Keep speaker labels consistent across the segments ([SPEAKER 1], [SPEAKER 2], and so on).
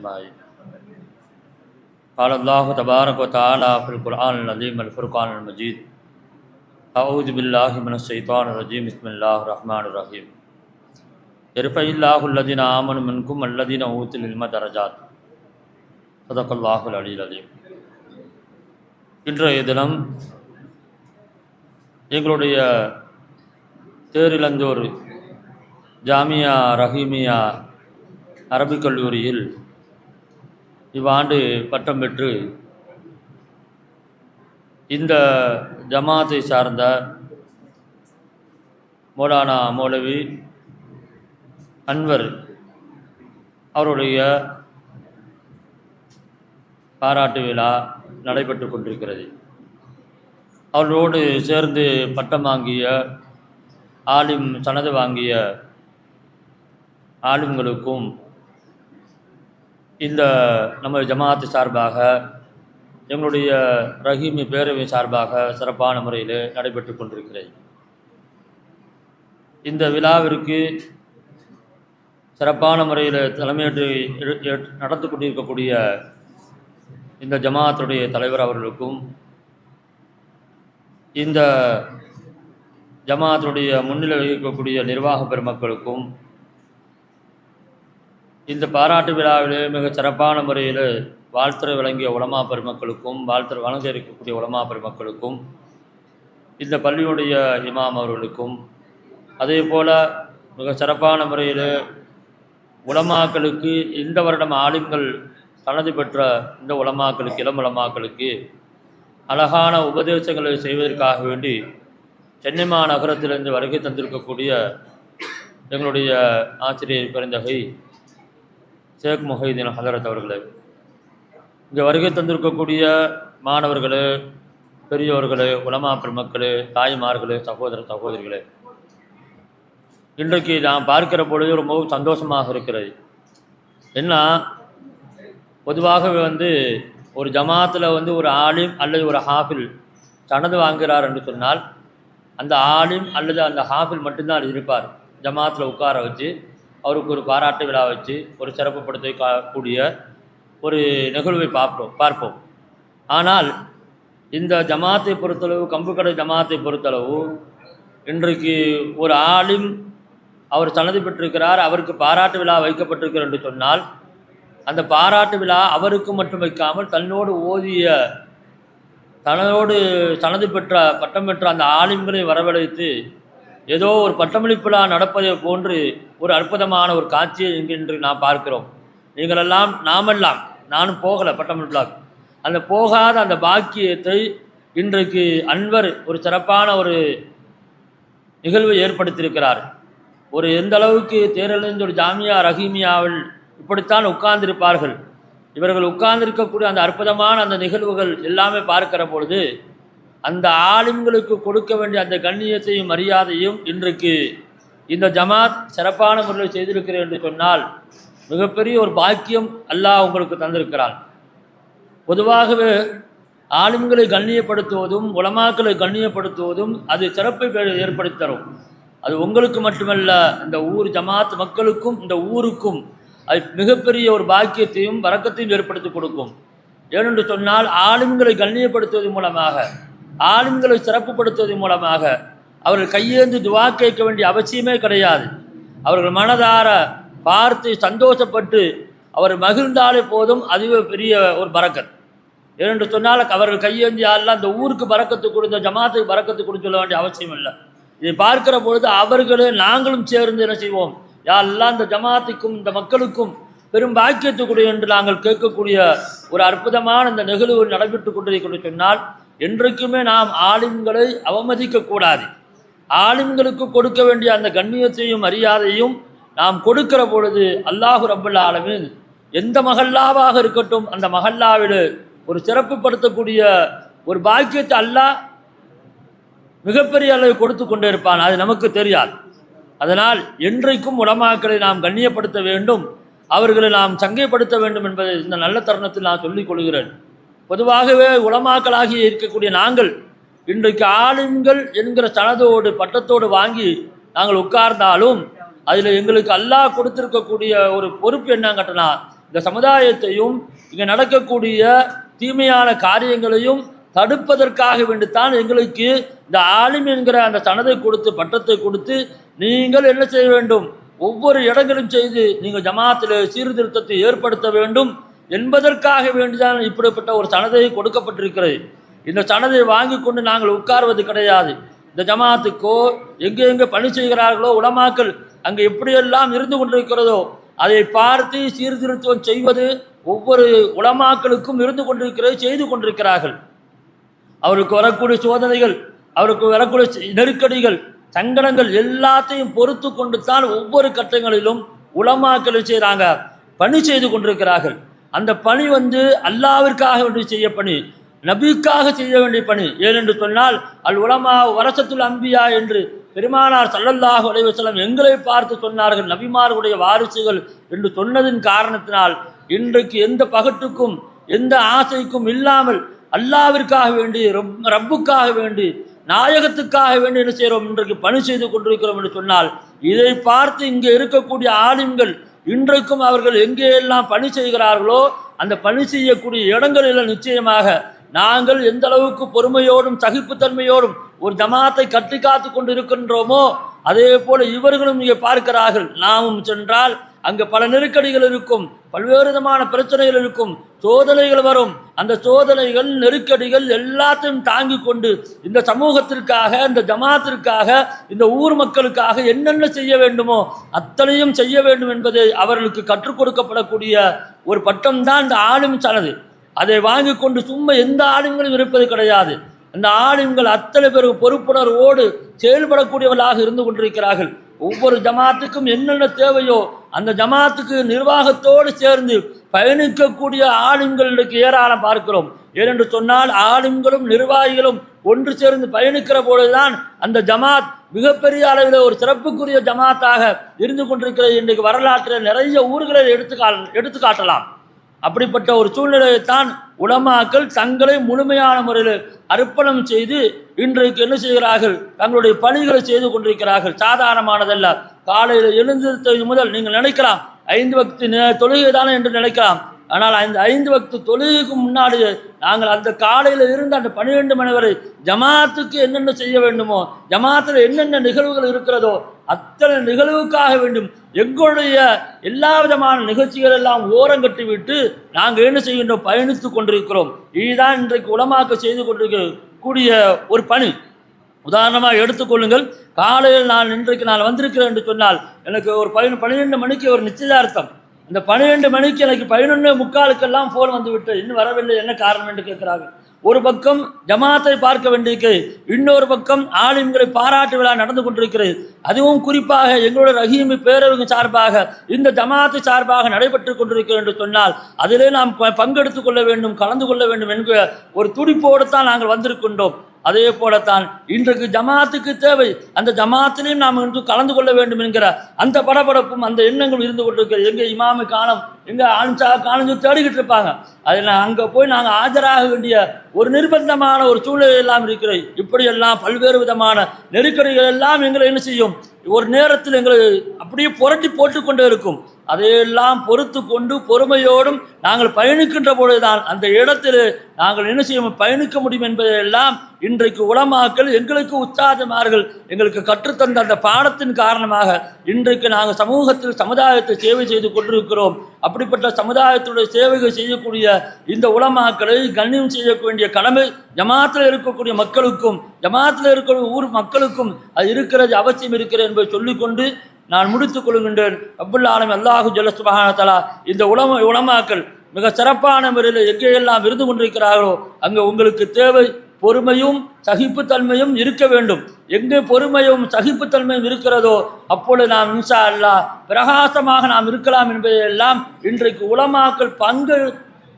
[SPEAKER 1] أجمعين قال الله تبارك وتعالى في القرآن العظيم الفرقان المجيد أعوذ بالله من الشيطان الرجيم بسم الله الرحمن الرحيم يرفع الله الذين آمنوا منكم الذين أوتوا العلم درجات صدق الله العلي العظيم இன்றைய தினம் எங்களுடைய தேரிழந்தோர் ஜாமியா ரஹீமியா அரபிக் கல்லூரியில் இவ்வாண்டு பட்டம் பெற்று இந்த ஜமாத்தை சார்ந்த மௌலானா மௌலவி அன்வர் அவருடைய பாராட்டு விழா நடைபெற்று கொண்டிருக்கிறது. அவர்களோடு சேர்ந்து பட்டம் வாங்கிய ஆலிம் சனது வாங்கிய ஆலிம்களுக்கும் இந்த நம்ம ஜமாத்து சார்பாக எங்களுடைய ரஹீமி பேரவை சார்பாக சிறப்பான முறையில் நடைபெற்று கொண்டிருக்கிறேன். இந்த விழாவிற்கு சிறப்பான முறையில் தலைமையேற்று எடு- நடந்து கொண்டிருக்கக்கூடிய இந்த ஜமாத்துடைய தலைவர் அவர்களுக்கும் இந்த ஜமாத்துடைய முன்னிலை வகிக்கக்கூடிய நிர்வாக பெருமக்களுக்கும் இந்த பாராட்டு விழாவிலே மிக சிறப்பான முறையில் வாழ்த்துறை வழங்கிய உலமா பெருமக்களுக்கும் வாழ்த்துறை வழங்க இருக்கக்கூடிய உலமா பெருமக்களுக்கும் இந்த பள்ளியுடைய இமாம் அவர்களுக்கும் அதே போல் மிக சிறப்பான முறையில் உலமாக்களுக்கு இந்த வருடம் ஆளுங்கள் தனது பெற்ற இந்த உலமாக்களுக்கு இளம் உலமாக்களுக்கு அழகான உபதேசங்களை செய்வதற்காக வேண்டி சென்னை மாநகரத்திலிருந்து வருகை தந்திருக்கக்கூடிய எங்களுடைய ஆசிரியர் பெருந்தகை ஷேக் முஹைதீன் ஹலரத் அவர்களே. இங்கே வருகை தந்திருக்கக்கூடிய மாணவர்களே பெரியவர்களே உலமா பெருமக்களே தாய்மார்களே சகோதர சகோதரிகளே. இன்றைக்கு நான் பார்க்கிற பொழுது ரொம்பவும் சந்தோஷமாக இருக்கிறது. என்ன? பொதுவாகவே வந்து ஒரு ஜமாத்தில் வந்து ஒரு ஆலிம் அல்லது ஒரு ஹாஃபில் தனது வாங்குகிறார் என்று சொன்னால் அந்த ஆலிம் அல்லது அந்த ஹாஃபில் மட்டும்தான் இருப்பார். ஜமாத்தில் உட்கார வச்சு அவருக்கு ஒரு பாராட்டு விழா வச்சு ஒரு சிறப்புப்படுத்த கூடிய ஒரு நிகழ்வை பார்ப்போம் பார்ப்போம். ஆனால் இந்த ஜமாத்தை பொறுத்தளவு கம்புக்கடை ஜமாத்தை பொறுத்தளவு இன்றைக்கு ஒரு ஆளும் அவர் சன்னதி பெற்றிருக்கிறார் அவருக்கு பாராட்டு விழா வைக்கப்பட்டிருக்கிறார் என்று சொன்னால் அந்த பாராட்டு விழா அவருக்கு மட்டும் வைக்காமல் தன்னோடு ஓதிய தனதோடு சனது பெற்ற பட்டம் பெற்ற அந்த ஆலிம்களை வரவழைத்து ஏதோ ஒரு பட்டமளிப்பு விழா நடப்பதை போன்று ஒரு அற்புதமான ஒரு காட்சி என்கின்ற இன்று நாம் பார்க்கிறோம். நீங்களெல்லாம் நாமெல்லாம் நானும் போகலை பட்டமளிப்பு அந்த போகாத அந்த பாக்கியத்தை இன்றைக்கு அன்வர் ஒரு சிறப்பான ஒரு நிகழ்வு ஏற்படுத்தியிருக்கிறார். ஒரு எந்த அளவுக்கு தேரழிந்த ஒரு ஜாமியா ரஹீமியாவில் இப்படித்தான் உட்கார்ந்திருப்பார்கள். இவர்கள் உட்கார்ந்திருக்கக்கூடிய அந்த அற்புதமான அந்த நிகழ்வுகள் எல்லாமே பார்க்கிற பொழுது அந்த ஆலிம்களுக்கு கொடுக்க வேண்டிய அந்த கண்ணியத்தையும் மரியாதையும் இன்றைக்கு இந்த ஜமாத் சிறப்பான முறையில் செய்திருக்கிறேன் என்று சொன்னால் மிகப்பெரிய ஒரு பாக்கியம் அல்லாஹ் உங்களுக்கு தந்திருக்கிறான். பொதுவாகவே ஆளுமைகளை கண்ணியப்படுத்துவதும் உலமாக்களை கண்ணியப்படுத்துவதும் அது சிறப்பை ஏற்படுத்தரும் அது உங்களுக்கு மட்டுமல்ல இந்த ஊர் ஜமாத் மக்களுக்கும் இந்த ஊருக்கும் அது மிகப்பெரிய ஒரு பாக்கியத்தையும் வரக்கத்தையும் ஏற்படுத்தி கொடுக்கும். ஏனென்று சொன்னால் ஆலிம்களை கண்ணியப்படுத்துவதன் மூலமாக ஆலிம்களை சிறப்புப்படுத்துவதன் மூலமாக அவர்கள் கையேந்து துவா கேட்க வேண்டிய அவசியமே கிடையாது. அவர்கள் மனதார பார்த்து சந்தோஷப்பட்டு அவர் மகிழ்ந்தாலே போதும் அதுவே பெரிய ஒரு பறக்கத். ஏனென்று சொன்னால் அவர்கள் கையேந்தி யாரெல்லாம் இந்த ஊருக்கு பறக்கத்து கொடுத்த ஜமாத்துக்கு பறக்கத்து கொடுத்து சொல்ல வேண்டிய அவசியம் இல்லை. இதை பார்க்கிற பொழுது அவர்களே நாங்களும் சேர்ந்து என்ன செய்வோம்? யாரெல்லாம் இந்த ஜமாத்துக்கும் இந்த மக்களுக்கும் பெரும் பாக்கியத்துக்குரிய என்று நாங்கள் கேட்கக்கூடிய ஒரு அற்புதமான இந்த நிகழ்வு நடைபெற்று கொண்டிருக்கிறது சொன்னால் என்றைக்குமே நாம் ஆலிம்களை அவமதிக்கக்கூடாது. ஆலிம்களுக்கு கொடுக்க வேண்டிய அந்த கண்ணியத்தையும் மரியாதையும் நாம் கொடுக்கிற பொழுது அல்லாஹு ரபுல்லா ஆலமின் எந்த மகல்லாவாக இருக்கட்டும் அந்த மகல்லாவில் ஒரு சிறப்புப்படுத்தக்கூடிய ஒரு பாக்கியத்தை அல்லாஹ் மிகப்பெரிய அளவு கொடுத்து கொண்டே இருப்பான். அது நமக்கு தெரியாது. அதனால் என்றைக்கும் உலமாக்களை நாம் கண்ணியப்படுத்த வேண்டும். அவர்களை நாம் சங்கைப்படுத்த வேண்டும் என்பதை இந்த நல்ல தருணத்தில் நான் சொல்லிக் கொள்கிறேன். பொதுவாகவே உளமாக்கலாகி இருக்கக்கூடிய நாங்கள் இன்றைக்கு ஆளுங்கள் என்கிற தனதோடு பட்டத்தோடு வாங்கி நாங்கள் உட்கார்ந்தாலும் அதில் எங்களுக்கு அல்லாஹ் கொடுத்துருக்கக்கூடிய ஒரு பொறுப்பு என்னங்கட்டனா இந்த சமுதாயத்தையும் இங்கே நடக்கக்கூடிய தீமையான காரியங்களையும் தடுப்பதற்காக வேண்டித்தான் எங்களுக்கு இந்த ஆளும் என்கிற அந்த சனதை கொடுத்து பட்டத்தை கொடுத்து நீங்கள் என்ன செய்ய வேண்டும்? ஒவ்வொரு இடங்களும் செய்து நீங்கள் ஜமாத்தில் சீர்திருத்தத்தை ஏற்படுத்த வேண்டும். என்பதற்காக வேண்டிதான் இப்படிப்பட்ட ஒரு சனதை கொடுக்கப்பட்டிருக்கிறது. இந்த சனதை வாங்கி கொண்டு நாங்கள் உட்கார்வது கிடையாது. இந்த ஜமாத்துக்கோ எங்கே எங்கே பணி செய்கிறார்களோ உலமாக்கள் அங்கே எப்படியெல்லாம் இருந்து கொண்டிருக்கிறதோ அதை பார்த்து சீர்திருத்தம் செய்வது ஒவ்வொரு உலமாக்களுக்கும் இருந்து கொண்டிருக்கிறது செய்து கொண்டிருக்கிறார்கள். அவருக்கு வரக்கூடிய சோதனைகள் அவருக்கு வரக்கூடிய நெருக்கடிகள் சங்கடங்கள் எல்லாத்தையும் பொறுத்து கொண்டு தான் ஒவ்வொரு கட்டங்களிலும் உலமாக்கள் செய்கிறாங்க பணி செய்து கொண்டிருக்கிறார்கள். அந்த பணி வந்து அல்லாவிற்காக வேண்டி செய்ய பணி நபிக்காக செய்ய வேண்டிய பணி. ஏனென்று சொன்னால் அல் உலமா வரசத்துல் அம்பியா என்று பெருமானார் சல்லல்லாஹ் உலைவசலம் எங்களை பார்த்து சொன்னார்கள் நபிமார்களுடைய வாரிசுகள் என்று சொன்னதின் காரணத்தினால் இன்றைக்கு எந்த பகட்டுக்கும் எந்த ஆசைக்கும் இல்லாமல் அல்லாவிற்காக வேண்டி ரப்புக்காக வேண்டி நாயகத்துக்காக வேண்டி என்ன செய்கிறோம்? இன்றைக்கு பணி செய்து கொண்டிருக்கிறோம் என்று சொன்னால் இதை பார்த்து இங்கே இருக்கக்கூடிய ஆலிம்கள் இன்றைக்கும் அவர்கள் எங்கேயெல்லாம் பணி செய்கிறார்களோ அந்த பணி செய்யக்கூடிய இடங்களில் நிச்சயமாக நாங்கள் எந்த அளவுக்கு பொறுமையோடும் சகிப்புத்தன்மையோடும் ஒரு ஜமாத்தை கட்டி காத்து கொண்டு இருக்கின்றோமோ அதே போல இவர்களும் இங்கே பார்க்கிறார்கள். நாமும் சென்றால் அங்கே பல நெருக்கடிகள் இருக்கும் பல்வேறு விதமான பிரச்சனைகள் இருக்கும் சோதனைகள் வரும். அந்த சோதனைகள் நெருக்கடிகள் எல்லாத்தையும் தாங்கி கொண்டு இந்த சமூகத்திற்காக இந்த ஜமாத்திற்காக இந்த ஊர் மக்களுக்காக என்னென்ன செய்ய வேண்டுமோ அத்தனையும் செய்ய வேண்டும் என்பதை அவர்களுக்கு கற்றுக் கொடுக்கப்படக்கூடிய ஒரு பட்டம் தான் இந்த ஆளும் சனது அதை வாங்கி கொண்டு சும்மா எந்த ஆளுங்களும் இருப்பது கிடையாது. அந்த ஆளுங்கள் அத்தனை பேர் பொறுப்புணர்வோடு செயல்படக்கூடியவர்களாக இருந்து கொண்டிருக்கிறார்கள். ஒவ்வொரு ஜமாத்துக்கும் என்னென்ன தேவையோ அந்த ஜமாத்துக்கு நிர்வாகத்தோடு சேர்ந்து பயணிக்கக்கூடிய ஆளுங்களுக்கு ஏராளம் பார்க்கிறோம். ஏனென்று சொன்னால் ஆளுங்களும் நிர்வாகிகளும் ஒன்று சேர்ந்து பயணிக்கிற பொழுதுதான் அந்த ஜமாத் மிகப்பெரிய அளவில் ஒரு சிறப்புக்குரிய ஜமாத்தாக இருந்து கொண்டிருக்கிறது. இன்றைக்கு வரலாற்றில் நிறைய ஊர்களை எடுத்து எடுத்து காட்டலாம் அப்படிப்பட்ட ஒரு சூழ்நிலையைத்தான் உலமாக்கள் தங்களை முழுமையான முறையில் அர்ப்பணம் செய்து இன்றைக்கு என்ன செய்கிறார்கள்? தங்களுடைய பணிகளை செய்து கொண்டிருக்கிறார்கள். சாதாரணமானதல்ல. காலையில் எழுந்தது முதல் நீங்கள் நினைக்கலாம். ஐந்து வக்து தொழுகை தானே என்று நினைக்கலாம். ஆனால் அந்த ஐந்து வக்து தொழுகைக்கு முன்னாடி நாங்கள் அந்த காலையில் இருந்து அந்த பன்னிரெண்டு மணி வரை ஜமாத்துக்கு என்னென்ன செய்ய வேண்டுமோ ஜமாத்தில் என்னென்ன நிகழ்வுகள் இருக்கிறதோ அத்தனை நிகழ்வுக்காக வேண்டும். எங்களுடைய எல்லா விதமான நிகழ்ச்சிகள் எல்லாம் ஓரங்கட்டி விட்டு நாங்கள் என்ன செய்கின்றோம்? பயணித்து கொண்டிருக்கிறோம். இதுதான் இன்றைக்கு உலமாக்க செய்து கொண்டிருக்க கூடிய ஒரு பணி. உதாரணமாக எடுத்துக்கொள்ளுங்கள் காலையில் நான் இன்றைக்கு நான் வந்திருக்கிறேன் என்று சொன்னால் எனக்கு ஒரு பதினொன்று பன்னிரெண்டு மணிக்கு ஒரு நிச்சயதார்த்தம். இந்த பன்னிரெண்டு மணிக்கு எனக்கு பதினொன்று முக்காலுக்கெல்லாம் ஃபோன் வந்துவிட்டு இன்னும் வரவில்லை. என்ன காரணம் என்று கேட்குறாங்க ஒரு பக்கம் ஜமாத்தை பார்க்க வேண்டியிருக்கு இன்னொரு பக்கம் ஆலிம்களை பாராட்டு விழா நடந்து கொண்டிருக்கிறது. அதுவும் குறிப்பாக எங்களோட ரஹீமி பேரவங்க சார்பாக இந்த ஜமாத்து சார்பாக நடைபெற்று கொண்டிருக்கிறது என்று சொன்னால் அதிலே நாம் ப- பங்கெடுத்துக் கொள்ள வேண்டும் கலந்து கொள்ள வேண்டும் என்கிற ஒரு துடிப்போடு தான் நாங்கள் வந்திருக்கின்றோம். அதே போலத்தான் இன்றைக்கு ஜமாத்துக்கு தேவை. அந்த ஜமாத்திலையும் நாம் இன்று கலந்து கொள்ள வேண்டும் என்கிற அந்த படபடப்பும் அந்த எண்ணங்களும் இருந்து கொண்டிருக்கிறது. எங்கே இமாமு காலம் எங்கே ஆன்சா காணும் தேடிக்கிட்டு இருப்பாங்க. அதில் அங்கே போய் நாங்கள் ஆஜராக வேண்டிய ஒரு நிர்பந்தமான ஒரு சூழ்நிலை எல்லாம் இருக்கிறது. இப்படியெல்லாம் பல்வேறு விதமான நெருக்கடிகள் எல்லாம் எங்களை என்ன செய்யும்? ஒரு நேரத்தில் எங்களை அப்படியே புரட்டி போட்டுக்கொண்டே இருக்கும். அதையெல்லாம் பொறுத்து கொண்டு பொறுமையோடும் நாங்கள் பயணிக்கின்ற பொழுதுதான் அந்த இடத்தில் நாங்கள் என்ன செய்ய பயணிக்க முடியும் என்பதையெல்லாம் இன்றைக்கு உலமாக்கள் எங்களுக்கு உற்சாகமார்கள் எங்களுக்கு கற்றுத்தந்த அந்த பாடத்தின் காரணமாக இன்றைக்கு நாங்கள் சமூகத்தில் சமுதாயத்தை சேவை செய்து கொண்டிருக்கிறோம். அப்படிப்பட்ட சமுதாயத்துடைய சேவைகள் செய்யக்கூடிய இந்த உலமாக்களை கண்ணியம் செய்ய வேண்டிய கடமை ஜமாத்தில் இருக்கக்கூடிய மக்களுக்கும் ஜமாத்தில் இருக்கிற ஊர் மக்களுக்கும் அது இருக்கிறது அவசியம் இருக்கிறது என்பதை சொல்லிக்கொண்டு நான் முடித்துக் கொள்கின்றேன். அப்புல் ஆலம் அல்லாஹு ஜல்ல இந்த உலம உலமாக்கள் மிக சிறப்பான முறையில் எங்கேயெல்லாம் இருந்து கொண்டிருக்கிறார்களோ அங்கே உங்களுக்கு தேவை பொறுமையும் சகிப்புத்தன்மையும் இருக்க வேண்டும். எங்கே பொறுமையும் சகிப்புத்தன்மையும் இருக்கிறதோ அப்பொழுது நாம் இன்சா அல்லா பிரகாசமாக நாம் இருக்கலாம் என்பதையெல்லாம் இன்றைக்கு உலமாக்கள் பங்கு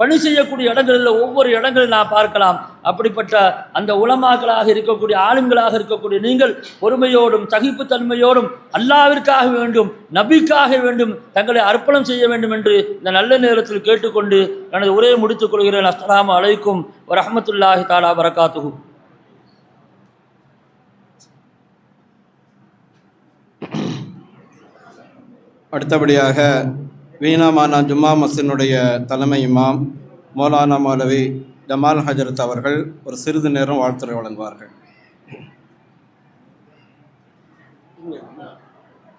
[SPEAKER 1] பணி செய்யக்கூடிய இடங்களில் ஒவ்வொரு இடங்களில் நாம் பார்க்கலாம். அப்படிப்பட்ட அந்த உலமாக்களாக இருக்கக்கூடிய ஆளுங்களாக இருக்கக்கூடிய நீங்கள் பொறுமையோடும் சகிப்புத்தன்மையோடும் அல்லாவிற்காக வேண்டும் நபிக்காக வேண்டும் தங்களை அர்ப்பணம் செய்ய வேண்டும் என்று இந்த நல்ல நேரத்தில் கேட்டுக்கொண்டு எனது உரையை முடித்துக் கொள்கிறேன். அஸ்லாம் அலைக்கும் வரஹ்மத்துல்லாஹி தாலா வரகாத்துஹு.
[SPEAKER 2] அடுத்தபடியாக வீணாமானா ஜும்மா மசினுடைய தலைமை இமாம் மௌலானா மௌலவி ஜமால் ஹஜரத் அவர்கள் ஒரு சிறிது நேரம் வாழ்த்துறை வழங்குவார்கள்.